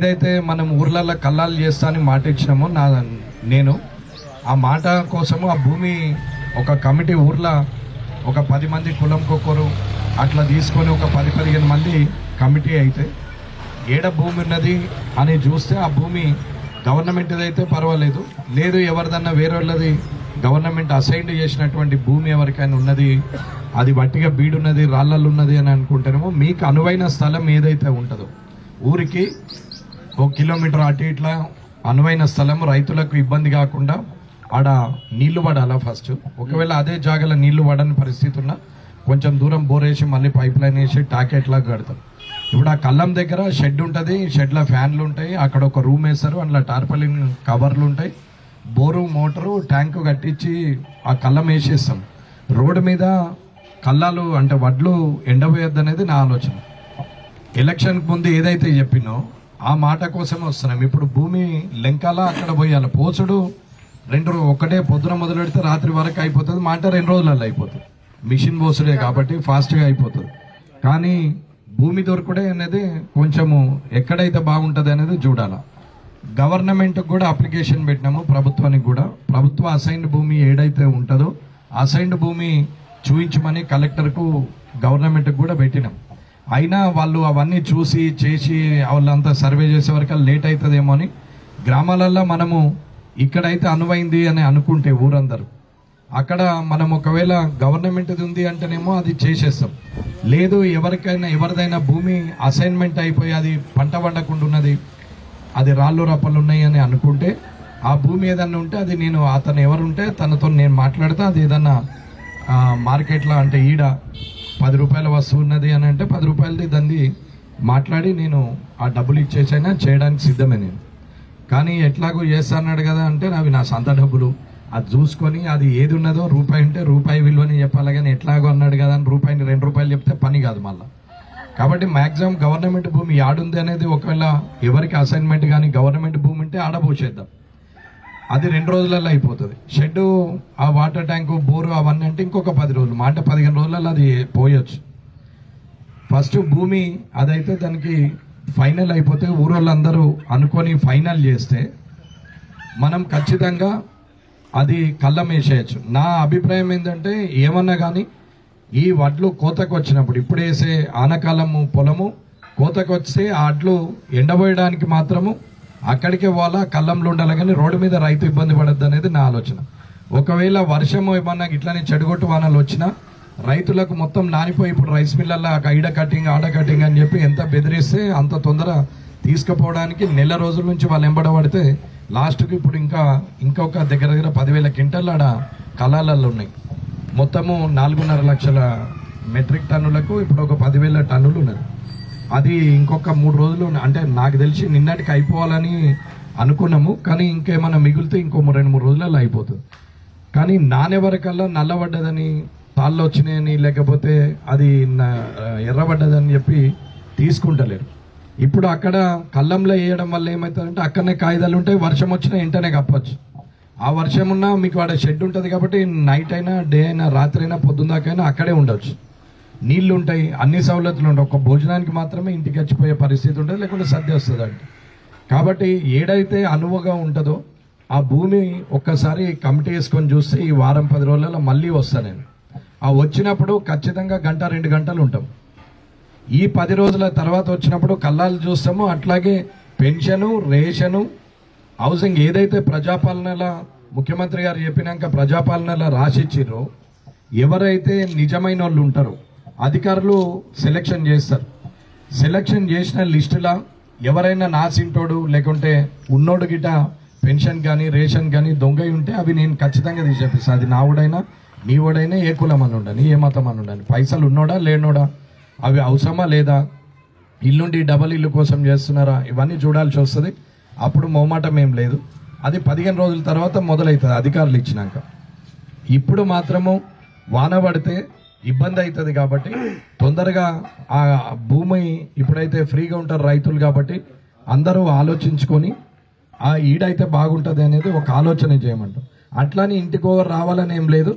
ఏదైతే మనం ఊర్లలో కల్లాలు చేస్తా అని మాట ఇచ్చినామో నా నేను ఆ మాట కోసము ఆ భూమి ఒక కమిటీ ఊర్లో ఒక పది మంది కులంకొకరు అట్లా తీసుకొని ఒక పది పదిహేను మంది కమిటీ అయితే ఏడ భూమి ఉన్నది అని చూస్తే ఆ భూమి గవర్నమెంట్ అయితే పర్వాలేదు. లేదు ఎవరిదన్నా వేరే వాళ్ళది గవర్నమెంట్ అసైన్ చేసినటువంటి భూమి ఎవరికైనా ఉన్నది అది వట్టిగా బీడున్నది రాళ్ళల్లో ఉన్నది అని అనుకుంటేనేమో మీకు అనువైన స్థలం ఏదైతే ఉంటుందో ఊరికి ఒక కిలోమీటర్ అటు ఇట్లా అనువైన స్థలం రైతులకు ఇబ్బంది కాకుండా ఆడ నీళ్ళు పడాలా ఫస్ట్ ఒకవేళ అదే జాగాలో నీళ్ళు పడని పరిస్థితి ఉన్నా కొంచెం దూరం బోరేసి మళ్ళీ పైప్ లైన్ వేసి టాకెట్ కడతాం. ఇప్పుడు ఆ కళ్ళం దగ్గర షెడ్ ఉంటుంది షెడ్లో ఫ్యాన్లు ఉంటాయి అక్కడ ఒక రూమ్ వేస్తారు అందులో టార్పలిన్ కవర్లు ఉంటాయి. బోరు మోటారు ట్యాంకు కట్టించి ఆ కళ్ళం వేసేస్తాం. రోడ్డు మీద కళ్ళాలు అంటే వడ్లు ఎండబోయొద్దు అనేది నా ఆలోచన. ఎలక్షన్కి ముందు ఏదైతే చెప్పినో ఆ మాట కోసమే వస్తున్నాం. ఇప్పుడు భూమి లెంకాల? అక్కడ పోయాలి పోసుడు రెండు రోజు ఒకటే పొద్దున మొదలు పెడితే రాత్రి వరకు అయిపోతుంది. మాట రెండు రోజులలో అయిపోతుంది. మిషన్ పోసుడే కాబట్టి ఫాస్ట్గా అయిపోతుంది. కానీ భూమి దొరకడే అనేది కొంచెము ఎక్కడైతే బాగుంటుంది అనేది చూడాలి. గవర్నమెంట్కి కూడా అప్లికేషన్ పెట్టినాము ప్రభుత్వానికి కూడా. ప్రభుత్వ అసైన్డ్ భూమి ఏడైతే ఉంటుందో అసైన్డ్ భూమి చూపించమని కలెక్టర్కు గవర్నమెంట్కి కూడా పెట్టినాం. అయినా వాళ్ళు అవన్నీ చూసి చేసి వాళ్ళంతా సర్వే చేసే వరకు లేట్ అవుతుందేమో అని గ్రామాలల్లో మనము ఇక్కడైతే అనువైంది అని అనుకుంటే ఊరందరూ. అక్కడ మనం ఒకవేళ గవర్నమెంట్ది ఉంది అంటేనేమో అది చేసేస్తాం. లేదు ఎవరికైనా ఎవరిదైనా భూమి అసైన్మెంట్ అయిపోయి అది పంట పండకుండా ఉన్నది అది రాళ్ళు రప్పలు ఉన్నాయి అని అనుకుంటే ఆ భూమి ఏదన్నా ఉంటే అది నేను అతను ఎవరుంటే తనతో నేను మాట్లాడితే అది ఏదన్నా మార్కెట్లో అంటే ఈడ పది రూపాయల వస్తువు ఉన్నది అని అంటే పది రూపాయలది దాన్ని మాట్లాడి నేను ఆ డబ్బులు ఇచ్చేసైనా చేయడానికి సిద్ధమే నేను. కానీ ఎట్లాగో చేస్తాన్నాడు కదా అంటే అవి నా సొంత డబ్బులు. అది చూసుకొని అది ఏది ఉన్నదో రూపాయి ఉంటే రూపాయి విలువని చెప్పాలి కానీ ఎట్లాగో అన్నాడు కదా అని రూపాయిని రెండు రూపాయలు చెప్తే పని కాదు మళ్ళీ. కాబట్టి మాక్సిమం గవర్నమెంట్ భూమి యాడుంది అనేది ఒకవేళ ఎవరికి అసైన్మెంట్ కానీ గవర్నమెంట్ భూమి ఉంటే ఆడబోసేద్దాం అది రెండు రోజులలో అయిపోతుంది. షెడ్ ఆ వాటర్ ట్యాంకు బోరు అవన్నీ అంటే ఇంకొక పది రోజులు. మాట పదిహేను రోజులలో అది పోయొచ్చు. ఫస్ట్ భూమి అదైతే దానికి ఫైనల్ అయిపోతే ఊరోళ్ళందరూ అనుకొని ఫైనల్ చేస్తే మనం ఖచ్చితంగా అది కళ్ళం వేసేయచ్చు. నా అభిప్రాయం ఏంటంటే ఏమన్నా కానీ ఈ వడ్లు కోతకు వచ్చినప్పుడు ఇప్పుడు వేసే ఆనకాలము పొలము కోతకు వస్తే ఆ వడ్లు ఎండబోయడానికి మాత్రము అక్కడికి పోవాలా కళ్ళంలో ఉండాలి? కానీ రోడ్డు మీద రైతు ఇబ్బంది పడద్దు అనేది నా ఆలోచన. ఒకవేళ వర్షము ఏమన్నా ఇట్లానే చెడుగొట్టు వానలు వచ్చినా రైతులకు మొత్తం నానిపోయి ఇప్పుడు రైస్ మిల్లల్లో ఐడ కటింగ్ ఆడ కటింగ్ అని చెప్పి ఎంత బెదిరిస్తే అంత తొందర తీసుకుపోవడానికి నెల రోజుల నుంచి వాళ్ళు ఎంబడబడితే లాస్ట్కి ఇప్పుడు ఇంకా ఇంకొక దగ్గర దగ్గర పదివేల క్వింటల్ ఆడ కళాలలో ఉన్నాయి. మొత్తము నాలుగున్నర లక్షల మెట్రిక్ టన్నులకు ఇప్పుడు ఒక పదివేల టన్నులు ఉన్నది. అది ఇంకొక మూడు రోజులు అంటే నాకు తెలిసి నిన్నటికి అయిపోవాలని అనుకున్నాము కానీ ఇంకేమైనా మిగిలితే ఇంకో రెండు మూడు రోజులలో అయిపోతుంది. కానీ నానెవరికల్లా నల్లబడ్డదని తాళ్ళు వచ్చినాయని లేకపోతే అది ఎర్రబడ్డదని చెప్పి తీసుకుంటలేరు. ఇప్పుడు అక్కడ కళ్ళంలో వేయడం వల్ల ఏమవుతుందంటే అక్కడనే కాగితాలు ఉంటాయి వర్షం వచ్చినా వెంటనే కప్పచ్చు. ఆ వర్షం ఉన్నా మీకు ఆడ షెడ్ ఉంటుంది కాబట్టి నైట్ అయినా డే అయినా రాత్రి అయినా పొద్దున్నదాకైనా అక్కడే ఉండొచ్చు. నీళ్ళు ఉంటాయి అన్ని సౌలతులు ఉంటాయి ఒక భోజనానికి మాత్రమే ఇంటికి వచ్చిపోయే పరిస్థితి ఉంటుంది లేకుంటే సద్య వస్తుందండి కాబట్టి ఏడైతే అనువుగా ఉంటుందో ఆ భూమి ఒక్కసారి కమిటీ వేసుకొని చూస్తే ఈ వారం పది రోజులలో మళ్ళీ వస్తాను నేను. ఆ వచ్చినప్పుడు ఖచ్చితంగా గంట రెండు గంటలు ఉంటాం. ఈ పది రోజుల తర్వాత వచ్చినప్పుడు కళ్ళాలు చూస్తామో. అట్లాగే పెన్షను రేషను హౌసింగ్ ఏదైతే ప్రజాపాలనల ముఖ్యమంత్రి గారు చెప్పినాక ప్రజాపాలనల రాసిచ్చిర్రో ఎవరైతే నిజమైన వాళ్ళు ఉంటారో అధికారులు సెలెక్షన్ చేస్తారు. సెలెక్షన్ చేసిన లిస్టులా ఎవరైనా నాసింటోడు లేకుంటే ఉన్నోడు గిట పెన్షన్ కానీ రేషన్ కానీ దొంగ ఉంటే అవి నేను ఖచ్చితంగా తీసేపిస్తాను అది నావుడైనా నీవుడైనా ఏ కులం అని ఉండని ఏ మతం అని ఉండని పైసలు ఉన్నోడా లేనోడా? అవి అవసరమా లేదా? ఇల్లుండి డబల్ ఇల్లు కోసం చేస్తున్నారా? ఇవన్నీ చూడాల్సి వస్తుంది. అప్పుడు మొహమాటం ఏం లేదు. అది పదిహేను రోజుల తర్వాత మొదలవుతుంది అధికారులు ఇచ్చినాక. ఇప్పుడు మాత్రము వాన పడితే ఇబ్బంది అవుతుంది కాబట్టి తొందరగా ఆ భూమి ఇప్పుడైతే ఫ్రీగా ఉంటారు రైతులు కాబట్టి అందరూ ఆలోచించుకొని ఆ ఈడైతే బాగుంటుంది అనేది ఒక ఆలోచన చేయమంటాం. ఇంటికి ఇంటికో రావాలని ఏం లేదు.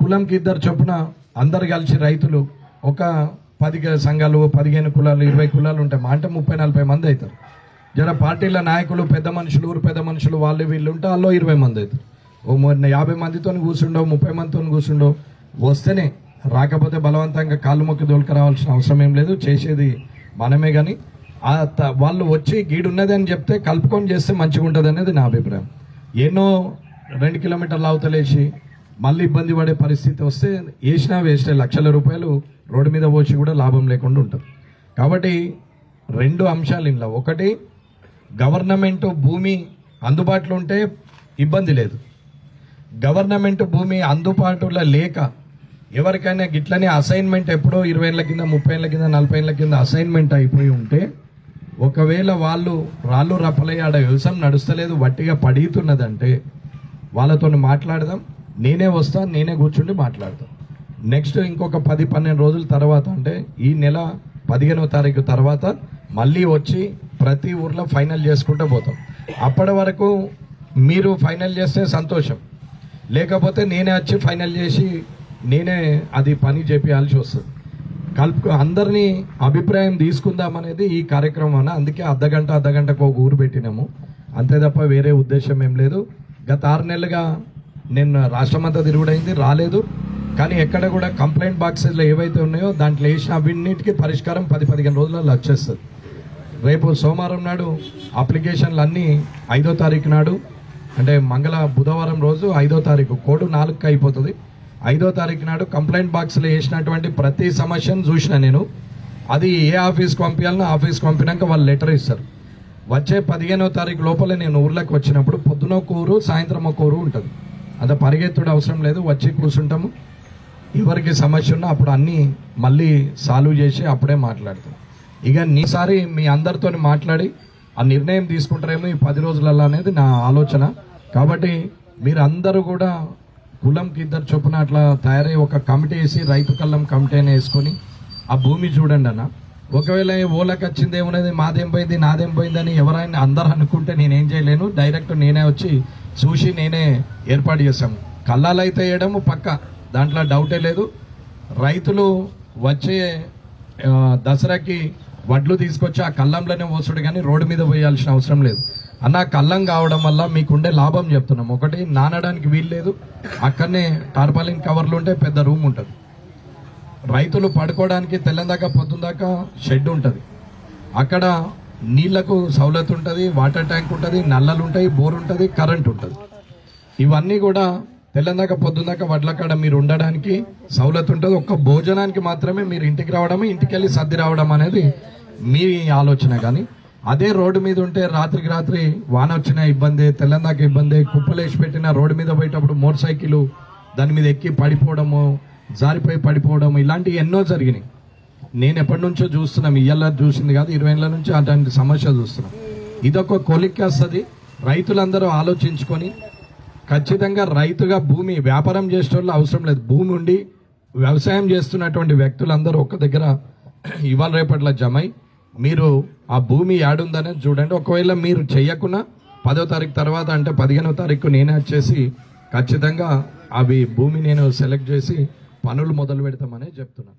కులంకి ఇద్దరు చొప్పున అందరు కలిసి రైతులు ఒక పది సంఘాలు పదిహేను కులాలు ఇరవై కులాలు ఉంటాయి మా అంటే ముప్పై నలభై మంది అవుతారు. జర పార్టీల నాయకులు పెద్ద మనుషులు ఊరు పెద్ద మనుషులు వాళ్ళు వీళ్ళు ఉంటే వాళ్ళు ఇరవై మంది అవుతారు. ఓ యాభై మందితో కూర్చుండవు ముప్పై మందితో కూర్చుండవు. వస్తేనే రాకపోతే బలవంతంగా కాళ్ళు మొక్కి దొలక రావాల్సిన అవసరం ఏం లేదు. చేసేది మనమే కానీ ఆ వాళ్ళు వచ్చి గీడున్నది అని చెప్తే కలుపుకొని చేస్తే మంచిగా ఉంటుంది అనేది నా అభిప్రాయం. ఎన్నో రెండు కిలోమీటర్లు అవతలేసి మళ్ళీ ఇబ్బంది పడే పరిస్థితి వస్తే వేసినా వేస్తే లక్షల రూపాయలు రోడ్డు మీద పోసి కూడా లాభం లేకుండా ఉంటుంది. కాబట్టి రెండు అంశాలు ఇంట్లో ఒకటి గవర్నమెంట్ భూమి అందుబాటులో ఉంటే ఇబ్బంది లేదు. గవర్నమెంట్ భూమి అందుబాటులో లేక ఎవరికైనా గిట్లనే అసైన్మెంట్ ఎప్పుడో ఇరవై ఏళ్ళ కింద ముప్పై ఏళ్ళ కింద నలభై ఏళ్ళ కింద అసైన్మెంట్ అయిపోయి ఉంటే ఒకవేళ వాళ్ళు రాళ్ళు రప్పలయ్యి ఆడ వ్యవసాయం నడుస్తలేదు వట్టిగా పడుతున్నదంటే వాళ్ళతో మాట్లాడదాం. నేనే వస్తాను నేనే కూర్చుండి మాట్లాడతాం నెక్స్ట్ ఇంకొక పది పన్నెండు రోజుల తర్వాత అంటే ఈ నెల పదిహేనవ తారీఖు తర్వాత మళ్ళీ వచ్చి ప్రతి ఊర్లో ఫైనల్ చేసుకుంటూ పోతాం. అప్పటి వరకు మీరు ఫైనల్ చేస్తే సంతోషం. లేకపోతే నేనే వచ్చి ఫైనల్ చేసి నేనే అది పని చేపియాల్సి వస్తుంది. కలుపు అందరినీ అభిప్రాయం తీసుకుందాం అనేది ఈ కార్యక్రమం అన్న. అందుకే అర్ధగంట అర్ధగంటకు ఒక ఊరు పెట్టినాము. అంతే తప్ప వేరే ఉద్దేశం ఏం లేదు. గత ఆరు నెలలుగా నేను రాష్ట్రమంతా తిరుగుడైంది రాలేదు. కానీ ఎక్కడ కూడా కంప్లైంట్ బాక్సెస్లో ఏవైతే ఉన్నాయో దాంట్లో వేసిన అవిన్నిటికీ పరిష్కారం పది పదిహేను రోజులలో వచ్చేస్తుంది. రేపు సోమవారం నాడు అప్లికేషన్లు అన్నీ ఐదో తారీఖు నాడు అంటే మంగళ బుధవారం రోజు ఐదో తారీఖు కోడు నాలుగుకి అయిపోతుంది. ఐదో తారీఖు నాడు కంప్లైంట్ బాక్స్లో వేసినటువంటి ప్రతి సమస్యను చూసిన నేను. అది ఏ ఆఫీస్కి పంపించాలనో ఆఫీస్కి పంపినాక వాళ్ళు లెటర్ ఇస్తారు. వచ్చే పదిహేనో తారీఖు లోపల నేను ఊర్లోకి వచ్చినప్పుడు పొద్దున ఒక ఊరు సాయంత్రం ఒక ఊరు ఉంటుంది. అంత పరిగెత్తుడు అవసరం లేదు వచ్చి కూర్చుంటాము. ఎవరికి సమస్య ఉన్నా అప్పుడు అన్నీ మళ్ళీ సాల్వ్ చేసి అప్పుడే మాట్లాడతాం. ఇక నీసారి మీ అందరితో మాట్లాడి ఆ నిర్ణయం తీసుకుంటారేమో ఈ పది రోజులలో అనేది నా ఆలోచన. కాబట్టి మీరు అందరూ కూడా కులంకి ఇద్దరు చొప్పున అట్లా తయారై ఒక కమిటీ వేసి రైతు కళ్ళం కమిటీ అని వేసుకొని ఆ భూమి చూడండి అన్న. ఒకవేళ ఓలకు వచ్చింది ఏమున్నది మాదేం పోయింది నాదేం పోయిందని ఎవరైనా అందరు అనుకుంటే నేనేం చేయలేను. డైరెక్ట్ నేనే వచ్చి చూసి నేనే ఏర్పాటు చేశాము. కళ్ళాలు అయితే వేయడము పక్క దాంట్లో డౌటే లేదు. రైతులు వచ్చే దసరాకి వడ్లు తీసుకొచ్చి ఆ కళ్ళంలోనే పోసుడు కానీ రోడ్డు మీద పోయాల్సిన అవసరం లేదు. అన్న కళ్ళం కావడం వల్ల మీకుండే లాభం చెప్తున్నాం. ఒకటి నానడానికి వీలు లేదు. అక్కడనే టార్పాలిన్ కవర్లు ఉంటే పెద్ద రూమ్ ఉంటుంది. రైతులు పడుకోవడానికి తెల్లందాకా పొద్దుందాకా షెడ్ ఉంటుంది. అక్కడ నీళ్ళకు సౌలత్ ఉంటుంది వాటర్ ట్యాంక్ ఉంటుంది నల్లలు ఉంటాయి బోర్ ఉంటుంది కరెంట్ ఉంటుంది. ఇవన్నీ కూడా తెల్లందాకా పొద్దుందాకా వడ్లకాడ మీరు ఉండడానికి సౌలత్ ఉంటుంది. ఒక్క భోజనానికి మాత్రమే మీరు ఇంటికి రావడం ఇంటికి వెళ్ళి సర్ది రావడం అనేది మీ ఆలోచన కానీ అదే రోడ్డు మీద ఉంటే రాత్రికి రాత్రి వాన వచ్చిన ఇబ్బంది తెల్లందాక ఇబ్బంది కుప్పలేసి పెట్టిన రోడ్డు మీద పోయేటప్పుడు మోటార్ సైకిల్ దాని మీద ఎక్కి పడిపోవడము జారిపోయి పడిపోవడం ఇలాంటివి ఎన్నో జరిగినాయి. నేను ఎప్పటి నుంచో చూస్తున్నాం ఇయ్యాల చూసింది కాదు ఇరవై ఏళ్ళ నుంచి అటువంటి సమస్య చూస్తున్నాం. ఇదొక కొలిక్కేస్తుంది రైతులందరూ ఆలోచించుకొని ఖచ్చితంగా రైతుగా భూమి వ్యాపారం చేసేటోళ్ళు అవసరం లేదు. భూమి ఉండి వ్యవసాయం చేస్తున్నటువంటి వ్యక్తులందరూ ఒక్క దగ్గర ఇవాళ రేపట్ల జమై మీరు ఆ భూమి యాడుందనేది చూడండి. ఒకవేళ మీరు చెయ్యకున్నా పదో తారీఖు తర్వాత అంటే పదిహేనో తారీఖు నేనే వచ్చేసి ఖచ్చితంగా అవి భూమి నేను సెలెక్ట్ చేసి పనులు మొదలు పెడతామని చెప్తున్నాను